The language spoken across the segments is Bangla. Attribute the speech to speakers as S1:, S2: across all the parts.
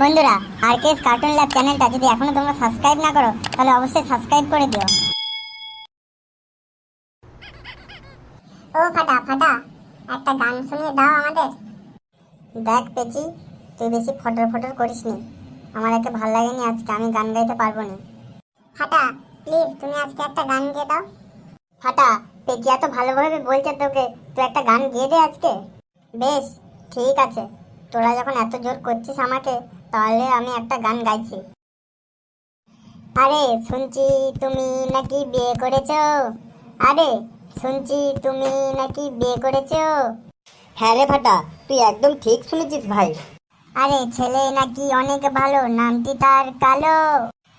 S1: বন্ধুরা আরকেএস কার্টুন ল্যাব চ্যানেলটা যদি এখনও তোমরা সাবস্ক্রাইব না করো, তাহলে অবশ্যই সাবস্ক্রাইব করে দিও। ও ফাটা ফাটা, একটা গান শুনিয়ে দাও আমাদের। দেখ পেচি, তুই বেশি ফটর ফটর করিস নি। আমার একে ভালো লাগেনি আজকে, আমি গান গাইতে পারব না। ফাটা প্লিজ তুমি আজকে একটা গান গেয়ে দাও। ফাটা, পেচি এত ভালোভাবে বলছে তোকে, তুই একটা গান গেয়ে দে আজকে। বেশ, ঠিক আছে। তোরা যখন এত জোর করছিস আমাকে তাহলে আমি একটা গান গাইছি। আরে শুনছি তুমি নাকি বিয়ে করেছ? আরে শুনছি তুমি নাকি বিয়ে করেছ?
S2: হ্যাঁ রে ফাটা তুই একদম ঠিক শুনেছিস ভাই।
S1: আরে ছেলে নাকি অনেক ভালো নামটি তার কালো।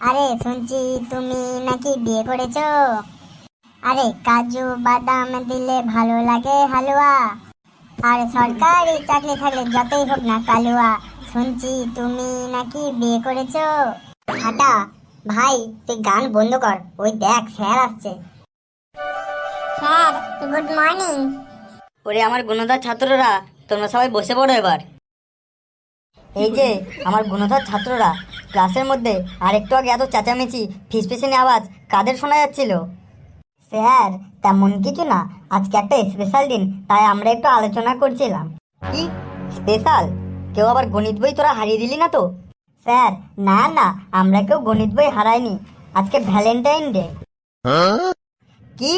S1: আরে শুনছি তুমি নাকি বিয়ে করেছ? আরে কাজু বাদাম দিলে ভালো লাগে হালুয়া। আর সরকারি চাকরি থাকলে যতই হোক না কালুয়া। শুনছি তুমি নাকি বিয়ে করেছ?
S2: হাটা ভাই তুই গান বন্ধ কর। ওই দেখ স্যার আসছে।
S1: স্যার গুড মর্নিং
S2: ওরে আমার গুণধর ছাত্ররা তোমরা সবাই বসে পড়ো এবার। এই যে আমার গুণধর ছাত্ররা ক্লাসের মধ্যে আরেকটু আগে এত চেঁচামেচি ফিসফিসিনি আওয়াজ কাদের শোনা যাচ্ছিল? স্যার তেমন কিছু না। আজকে একটা স্পেশাল দিন তাই আমরা একটু আলোচনা করছিলাম। কি? স্পেশাল কেউ আবার গণিত বই তোরা হারিয়ে দিলি না তো? স্যার না না আমরা কেউ গণিত বই হারাইনি। আজকে ভ্যালেন্টাইন ডে। কি?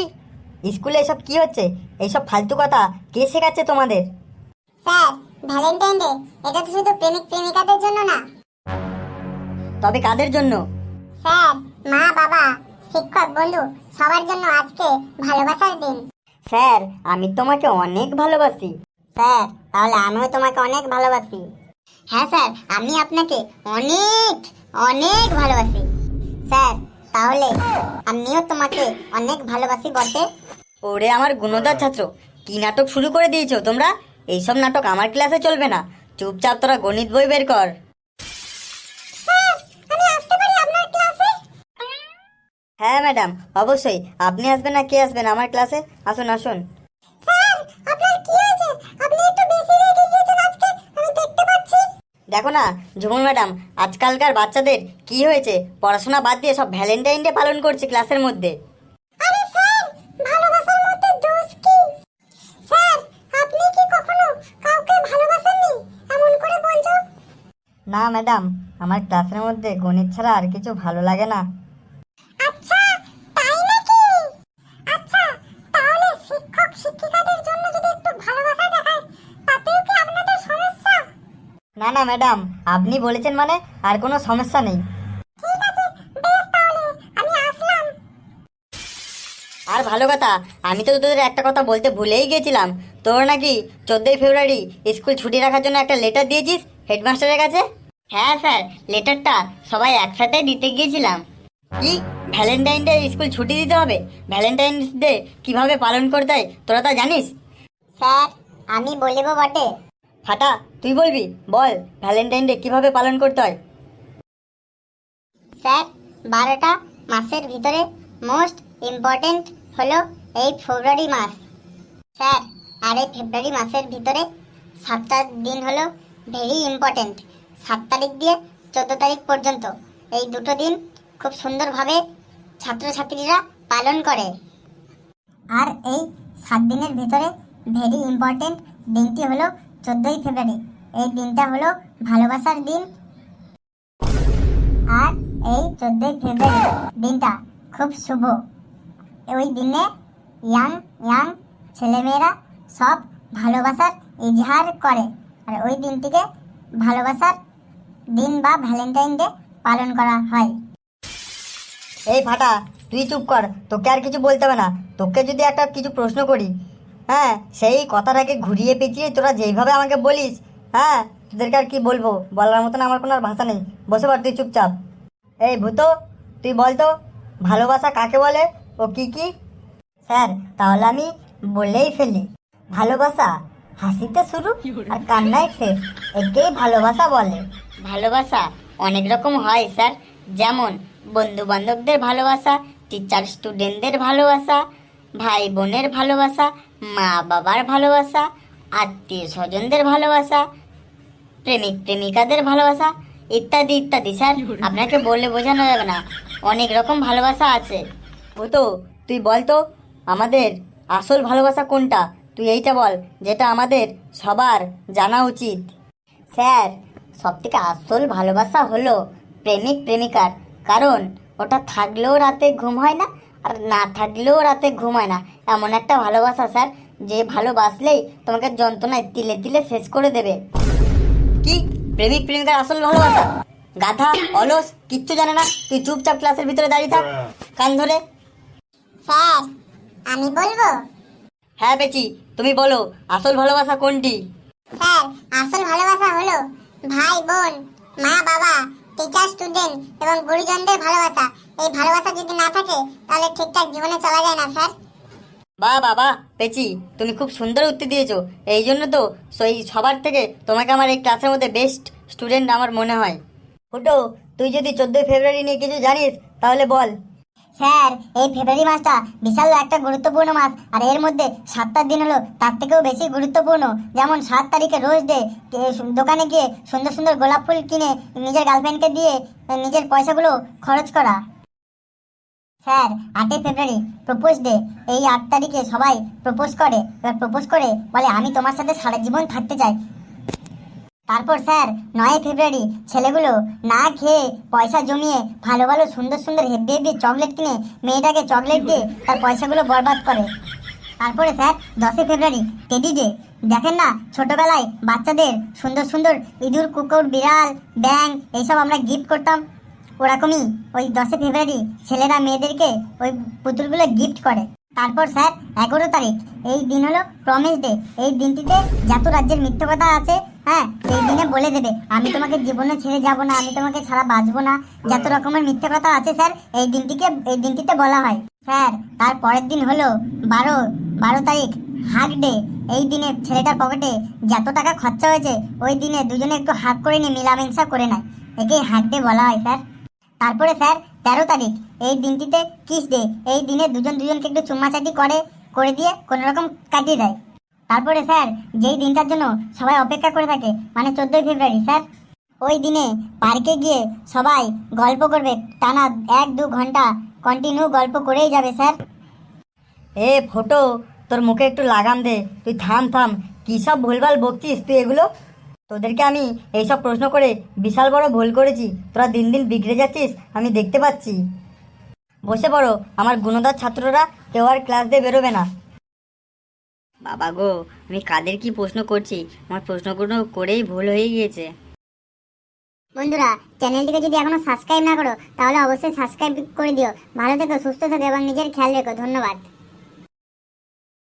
S2: স্কুলে এসব কি হচ্ছে? এইসব ফালতু কথা কে শেখাচ্ছে তোমাদের?
S1: স্যার ভ্যালেন্টাইন ডে এটা তো শুধু প্রেমিক প্রেমিকাদের জন্য না।
S2: তবে কাদের জন্য?
S1: স্যার মা বাবা শিক্ষক বন্ধু সবার জন্য আজকে ভালোবাসার দিন।
S2: স্যার আমি তোমাকে অনেক ভালোবাসি।
S1: স্যার তাহলে আমিও তোমাকে অনেক ভালোবাসি। হ্যাঁ স্যার আমি আপনাকে অনেক অনেক ভালোবাসি। স্যার তাহলে আমিও তোমাকে অনেক ভালোবাসি বটে।
S2: ওরে আমার গুণদার ছাত্র কি নাটক শুরু করে দিয়েছ তোমরা? এইসব নাটক আমার ক্লাসে চলবে না। চুপচাপ তোরা গণিত বই বের কর। হ্যাঁ ম্যাডাম অবশ্যই। আপনি আসবেন না কে আসবেন আমার ক্লাসে? আসুন আসুন
S1: স্যার আপনার কি হয়েছে আপনি একটু বেশি রেগে গিয়েছেন আজকে আমি দেখতে পাচ্ছি
S2: দেখো না ঝুমুর ম্যাডাম আজকালকার বাচ্চাদের কি হয়েছে? পড়াশোনা বাদ দিয়ে সব ভ্যালেন্টাইন ডে পালন করছে ক্লাসের মধ্যে। না ম্যাডাম আমার ক্লাসের মধ্যে গণিত ছাড়া আর কিছু ভালো লাগে না। না না ম্যাডাম আপনি বলেছেন মানে আর কোনো সমস্যা নেই। আর ভালো কথা আমি তো তোদের একটা কথা বলতে ভুলেই গেছিলাম। তোর নাকি চোদ্দোই ফেব্রুয়ারি স্কুল ছুটি রাখার জন্য একটা লেটার দিয়েছিস হেডমাস্টারের কাছে? হ্যাঁ স্যার লেটারটা সবাই একসাথে দিতে গিয়েছিলাম। কি? ভ্যালেন্টাইন ডে স্কুল ছুটি দিতে হবে? ভ্যালেন্টাইন ডে কীভাবে পালন করতে হয় তোরা তা জানিস?
S1: স্যার আমি বলিব বটে।
S2: ফাটা তুই বলবি? বল ভ্যালেন্টাইন ডে কীভাবে পালন করতে হয়?
S1: স্যার, বারোটা মাসের ভিতরে মোস্ট ইম্পর্টেন্ট হলো এই ফেব্রুয়ারি মাস। স্যার, আর এই ফেব্রুয়ারি মাসের ভিতরে সাতটা দিন হলো ভেরি ইম্পর্টেন্ট সাত তারিখ দিয়ে চোদ্দ তারিখ পর্যন্ত। এই দুটো দিন খুব সুন্দরভাবে ছাত্রছাত্রীরা পালন করে। আর এই সাত দিনের ভিতরে ভেরি ইম্পর্টেন্ট দিনটি হলো চোদ্দোই ফেব্রুয়ারি এই দিনটা হলো ভালোবাসার দিন। আর এই চোদ্দই ফেব্রুয়ারি দিনটা খুব শুভ। ওই দিনে ইয়াং ইয়াং ছেলেমেয়েরা সব ভালোবাসার ইজহার করে। আর ওই দিনটিকে ভালোবাসার দিন বা ভ্যালেন্টাইন ডে পালন করা হয়।
S2: এই ফাটা, তুই চুপ কর, তোকে আর কিছু বলতে হবে না। তোকে যদি একটা কিছু প্রশ্ন করি হ্যাঁ সেই কথাটাকে ঘুরিয়ে পেঁচিয়ে তোরা যেইভাবে আমাকে বলিস হ্যাঁ তোদেরকে আর কি বলব? বলার মতন আমার কোনো আর ভাষা নেই। বসে পড় তুই চুপচাপ। এই ভূত, তুই বল তো, ভালোবাসা কাকে বলে? ও কি কি? স্যার, তাহলে আমি বলেই ফেলি। ভালোবাসা হাসিতে শুরু আর কান্নায় শেষ। একেই ভালোবাসা বলে।
S3: ভালোবাসা অনেক রকম হয়, স্যার। যেমন বন্ধু বান্ধবদের ভালোবাসা টিচার স্টুডেন্টদের ভালোবাসা ভাই বোনের ভালোবাসা মা বাবার ভালোবাসা আত্মীয় স্বজনদের ভালোবাসা প্রেমিক প্রেমিকাদের ভালোবাসা ইত্যাদি ইত্যাদি। স্যার আপনাকে বললে বোঝানো যাবে না। অনেক রকম ভালোবাসা আছে।
S2: ও তো তুই বল তো আমাদের আসল ভালোবাসা কোনটা? তুই এইটা বল যেটা আমাদের সবার জানা উচিত।
S3: স্যার সব থেকে আসল ভালোবাসা হলো প্রেমিক প্রেমিকার। কারণ ওটা থাকলেও রাতে ঘুম হয় না আর না থাকলেও রাতে ঘুম হয় না। এমন একটা ভালোবাসা স্যার যে ভালোবাসলেই তোমাকে যন্ত্রণায় তিলে তিলে শেষ করে দেবে।
S2: কি? প্রেমিক প্রেমিকার আসল ভালোবাসা? গাধা অলস কিচ্ছু জানে না। তুই চুপচাপ ক্লাসের ভিতরে দাঁড়িয়ে থাক। কান ধরে।
S1: স্যার আমি বলব?
S2: হ্যাঁ বেচি তুমি বলো আসল ভালোবাসা কোনটি?
S1: স্যার আসল ভালোবাসা হলো ভাই বোন মা বাবা টিচার স্টুডেন্ট এবং গুরুজনদের ভালোবাসা। এই ভালোবাসা যদি না থাকে তাহলে ঠিকঠাক জীবনে চলা যায় না স্যার।
S2: বাহ বাবা, পেচি, তুমি খুব সুন্দর উত্তর দিয়েছ। এই জন্য তো সেই সবার থেকে তোমাকে আমার এই ক্লাসের মধ্যে বেস্ট স্টুডেন্ট আমার মনে হয়। ফুটো, তুই যদি চোদ্দোই ফেব্রুয়ারি নিয়ে কিছু জানিস, তাহলে বল।
S1: স্যার, এই ফেব্রুয়ারি মাসটা বিশাল একটা গুরুত্বপূর্ণ মাস, আর এর মধ্যে সাতটা দিন হলো তার থেকেও বেশি গুরুত্বপূর্ণ। যেমন সাত তারিখে রোজ ডে দোকানে গিয়ে সুন্দর সুন্দর গোলাপ ফুল কিনে নিজের গার্লফ্রেন্ডকে দিয়ে নিজের পয়সাগুলো খরচ করা। স্যার, আটই ফেব্রুয়ারি প্রপোজ ডে। এই আট তারিখে সবাই প্রপোজ করে, এবার প্রপোজ করে বলে, আমি তোমার সাথে সারা জীবন থাকতে চাই। তারপর স্যার নয় ফেব্রুয়ারি ছেলেগুলো না খেয়ে পয়সা জমিয়ে ভালো ভালো সুন্দর সুন্দর হেভি হেভি চকলেট কিনে মেয়েটাকে চকলেট দিয়ে তার পয়সাগুলো বরবাদ করে। তারপরে স্যার, দশই ফেব্রুয়ারি টেডি ডে দেখেন না, ছোটবেলায় বাচ্চাদের সুন্দর সুন্দর ইঁদুর, কুকুর, বিড়াল ব্যাং এইসব আমরা গিফট করতাম। ওরকমই ওই দশই ফেব্রুয়ারি ছেলেরা মেয়েদেরকে ওই পুতুলগুলো গিফট করে। তারপর স্যার, এগারো তারিখ, এই দিন হলো প্রমিস ডে এই দিনটিতে যত রাজ্যের মিথ্যে কথা আছে হ্যাঁ এই দিনে বলে দেবে, আমি তোমাকে জীবনে ছেড়ে যাব না, আমি তোমাকে ছাড়া বাঁচবো না। যত রকমের মিথ্যে কথা আছে স্যার, এই দিনটিকে, এই দিনটিতে বলা হয়। স্যার, তার পরের দিন হলো বারো বারো তারিখ হাগ ডে এই দিনে ছেলেটার পকেটে যত টাকা খরচা হয়েছে, ওই দিনে দুজনে একটু হাগ করে নিয়ে মিলামিশা করে নেয়। একেই হাগ ডে বলা হয়, স্যার। তারপরে স্যার, তেরো তারিখ। এই দিনটিতে কিস ডে। এই দিনে দুজন দুজনকে একটু চুম্মাচাটি করে করে দিয়ে কোনো রকম কাটিয়ে দেয়। তারপরে স্যার, যেই দিনটার জন্য সবাই অপেক্ষা করে থাকে মানে চোদ্দোই ফেব্রুয়ারি, স্যার। ওই দিনে পার্কে গিয়ে সবাই গল্প করবে, টানা এক দু ঘণ্টা কন্টিনিউ গল্প করেই যাবে, স্যার।
S2: এ ফটো, তোর মুখে একটু লাগাম দে। তুই থাম থাম। কী সব ভুলভাল বকছিস তুই এগুলো? তোদেরকে আমি এইসব প্রশ্ন করে বিশাল বড় ভুল করেছি। তোরা দিন দিন বিগড়ে যাচ্ছিস, আমি দেখতে পাচ্ছি। বসে পড়ো, আমার গুণদার ছাত্ররা কেউ আর ক্লাস দিয়ে বেরোবে না। বাবা গো, আমি কাদের কি প্রশ্ন করছি? আমার প্রশ্নগুলো করেই ভুল হয়ে গিয়েছে।
S1: বন্ধুরা, চ্যানেলটিকে যদি এখনও সাবস্ক্রাইব না করো, তাহলে অবশ্যই সাবস্ক্রাইব করে দিও। ভালো থেকো, সুস্থ থেকো এবং নিজের খেয়াল রেখো। ধন্যবাদ।